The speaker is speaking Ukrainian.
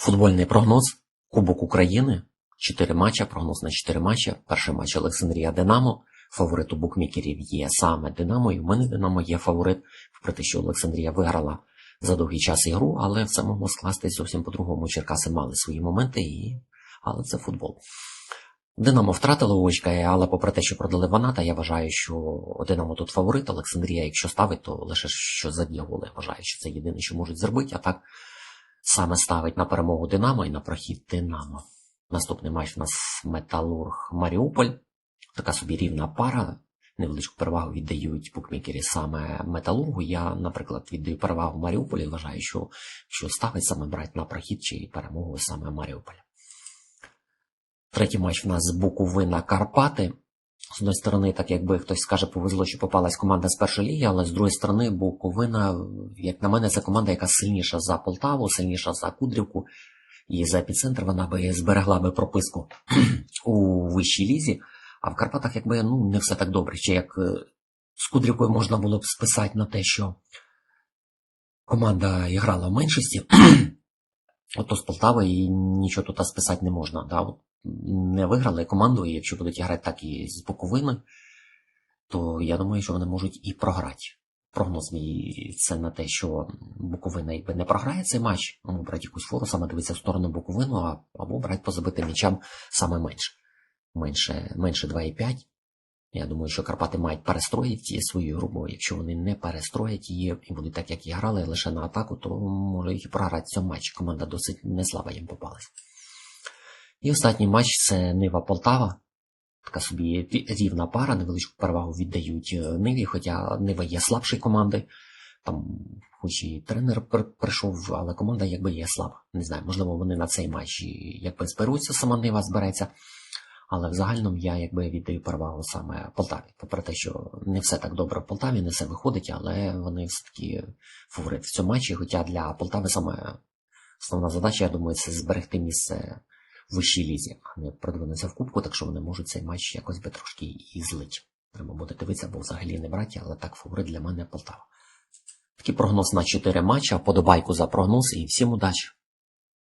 Футбольний прогноз. Кубок України. Чотири матча, прогноз на чотири матчі. Перший матч Олександрія Динамо. Фаворит у букмекерів є саме Динамо, і в мене Динамо є фаворит. При те, що Олександрія виграла за довгий час ігру, але все могло скластись зовсім по-другому. Черкаси мали свої моменти, і... але це футбол. Динамо втратило очка, але попри те, що продали Ваната, я вважаю, що Динамо тут фаворит. Олександрія, якщо ставить, то лише що заб'є голи. Вважаю, що це єдине, що можуть зробити, а так саме ставить на перемогу Динамо і на прохід Динамо. Наступний матч у нас Металург Маріуполь. Така собі рівна пара. Невеличку перевагу віддають букмекері саме Металургу. Я, наприклад, віддаю перевагу Маріуполі. Вважаю, що, що ставить саме брати на прохід чи перемогу саме Маріуполя. Третій матч у нас Буковина Карпати. З одної сторони, так якби хтось скаже, повезло, що попалась команда з першої ліги, але з другої сторони, Буковина, як на мене, це команда, яка сильніша за Полтаву, сильніша за Кудрівку. І за епіцентр вона би зберегла би прописку у вищій лізі. А в Карпатах, якби ну не все так добре. Чи як е, з Кудрівкою можна було б списати на те, що команда грала в меншості, ото з Полтави і нічого тут списати не можна. Да? От не виграли команду, якщо будуть грати так і з Буковини, то я думаю, що вони можуть і програти. Прогноз мій це на те, що Буковина якби не програє цей матч, ну, брати якусь фору, саме дивитися в сторону Буковину, або брати по забитим м'ячам саме менше. Менше, менше 2,5. Я думаю, що Карпати мають перестроїти свою грубою. якщо вони не перестроять її і будуть так, як і грали, лише на атаку, то може їх програти в цьому матчі. Команда досить не слаба їм попалась. І останній матч це Нива Полтава. Така собі рівна пара, невеличку перевагу віддають е, Ниві, хоча Нива є слабшою командою. Там, хоч і тренер прийшов, але команда якби є слаба. Не знаю, можливо, вони на цей матч якби зберуться, сама Нива збереться. Але в загальному я якби віддаю перевагу саме Полтаві. Попри те, що не все так добре в Полтаві, не все виходить, але вони все-таки фаворит в цьому матчі. Хоча для Полтави саме основна задача, я думаю, це зберегти місце в вищій лізі, а не продвинутися в кубку, так що вони можуть цей матч якось би трошки і злить. Треба буде дивитися, бо взагалі не браті, але так фаворит для мене Полтава. Такий прогноз на 4 матча, подобайку за прогноз і всім удачі!